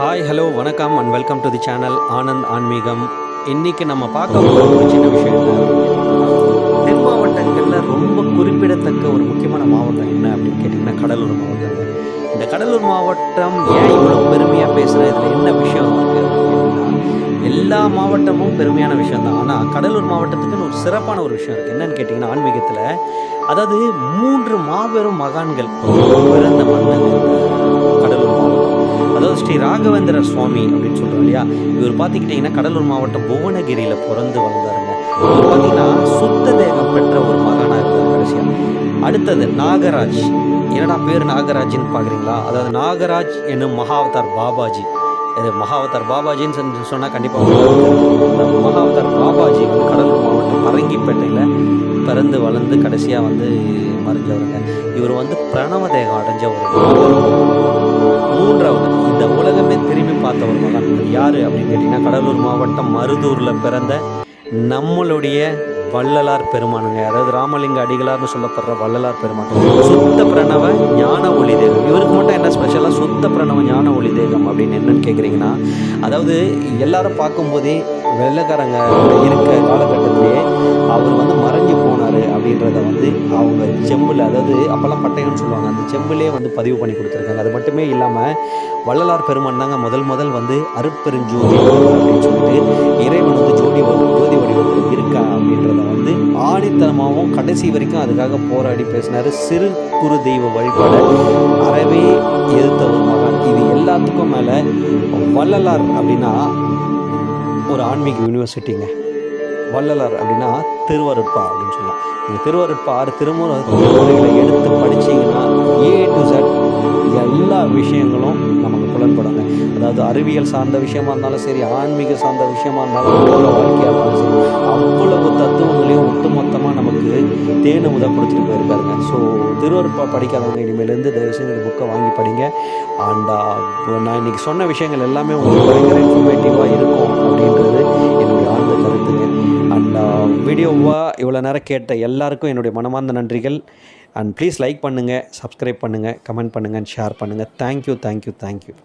Hi hello வணக்கம் and welcome to the channel Anand Aanmeegam இன்னைக்கு நம்ம பார்க்க போகிற ஒரு சின்ன விஷயம் தென் மாவட்டங்களில் ரொம்ப குறிப்பிடத்தக்க ஒரு முக்கியமான மாவட்டம் என்ன அப்படின்னு கேட்டிங்கன்னா கடலூர் மாவட்டம். இந்த கடலூர் மாவட்டம் ஏன் இவ்வளோ பெருமையாக பேசுகிற இதில் என்ன விஷயம் இருக்குது எல்லா மாவட்டமும் பெருமையான விஷயம் தான். ஆனால் கடலூர் மாவட்டத்துக்குன்னு ஒரு சிறப்பான ஒரு விஷயம் இருக்குது என்னன்னு கேட்டிங்கன்னா ஆன்மீகத்தில் அதாவது மூன்று மாபெரும் மகான்கள் பிறந்த மன்னன் ராகவேந்திர சுவாமி அப்படின்னு சொல்கிறோம் இல்லையா? இவர் பார்த்துக்கிட்டிங்கன்னா கடலூர் மாவட்டம் புவனகிரியில் பிறந்து வளர்ந்தாருங்க இவர் பார்த்தீங்கன்னா சுத்த தேகம் பெற்ற ஒரு மகானாக இருந்தார் கடைசியாக அடுத்தது நாகராஜ். என்னடா பேர் நாகராஜ்னு பார்க்குறீங்களா? அதாவது நாகராஜ் என்னும் மகாவதார் பாபாஜி. இது மகாவதார் பாபாஜின்னு சொல்லி சொன்னால் கண்டிப்பாக மகாவதார் பாபாஜி வந்து கடலூர் மாவட்டம் பரங்கிப்பேட்டையில் பிறந்து வளர்ந்து கடைசியாக வந்து மறைஞ்சவருங்க. இவர் வந்து பிரணவ தேகம் அடைஞ்சவர். பார்த்த ஒரு மகான் யார் அப்படின்னு கேட்டிங்கன்னா கடலூர் மாவட்டம் மருதூரில் பிறந்த நம்மளுடைய வள்ளலார் பெருமானுங்க. அதாவது ராமலிங்க அடிகளார்னு சொல்லப்படுற வள்ளலார் பெருமான். சுத்த பிரணவ ஞான ஒளிதேகம். இவருக்கு மட்டும் என்ன ஸ்பெஷலாக சுத்த பிரணவ ஞான ஒளிதேகம் அப்படின்னு என்னன்னு கேட்குறீங்கன்னா அதாவது எல்லாரும் பார்க்கும்போதே வெள்ளைக்காரங்க இருக்க காலகட்டத்திலேயே அவர் வந்து மறைஞ்சு போனார் அப்படின்றத வந்து அவங்க செம்பில் அதாவது அப்போல்லாம் பட்டயம்னு சொல்லுவாங்க அந்த செம்பிலே வந்து பதிவு பண்ணி கொடுத்துருக்காங்க. அது மட்டுமே இல்லாமல் வள்ளலார் பெருமான் தாங்க முதல் முதல் வந்து அருட்பெருஞ்சோதி அப்படின்னு சொல்லிட்டு இறைவன் வந்து ஜோடி ஜோதி வடிவத்தில் இருக்கா அப்படின்றத வந்து ஆணித்தனமாகவும் கடைசி வரைக்கும் அதுக்காக போராடி பேசினார். சிறு குறு தெய்வ வழிபாடு அறவே எதிர்த்த ஒரு மகான். இது எல்லாத்துக்கும் மேலே வள்ளலார் அப்படின்னா ஒரு ஆன்மீக யூனிவர்சிட்டிங்க வள்ளலார் அப்படின்னா திருவருட்பா அப்படின்னு சொல்லலாம் நீங்கள் திருவருட்பா ஆறு திருமுறை திருமுறைகளை எடுத்து படிச்சீங்கன்னா ஏ டு ஜட் எல்லா விஷயங்களும் நமக்கு புலன்படுங்க அதாவது அறிவியல் சார்ந்த விஷயமா இருந்தாலும் சரி ஆன்மீக சார்ந்த விஷயமா இருந்தாலும் வாழ்க்கையாக இருந்தாலும் சரி அவ்வளவு தத்துவங்களையும் ஒட்டுமொத்தமாக நமக்கு தேனு முதல் கொடுத்துட்டு போயிருக்காருங்க. ஸோ திருவருப்பா படிக்காதவங்க இனிமேலேருந்து தயவு செஞ்சு இந்த புக்கை வாங்கி படிங்க. அண்ட் நான் இன்னைக்கு சொன்ன விஷயங்கள் எல்லாமே உங்களுக்கு பயங்கர இன்ஃபர்மேட்டிவாக இருக்கும். அப்படின்றது என்னுடைய ஆழ்ந்த கருத்துங்க. அண்ட் வீடியோவாக இவ்வளோ நேரம் கேட்ட எல்லாருக்கும் என்னுடைய மனமார்ந்த நன்றிகள். அண்ட் ப்ளீஸ் லைக் பண்ணுங்கள் சப்ஸ்கிரைப் பண்ணுங்கள் கமெண்ட் பண்ணுங்கள் ஷேர் பண்ணுங்கள் thank you thank you thank you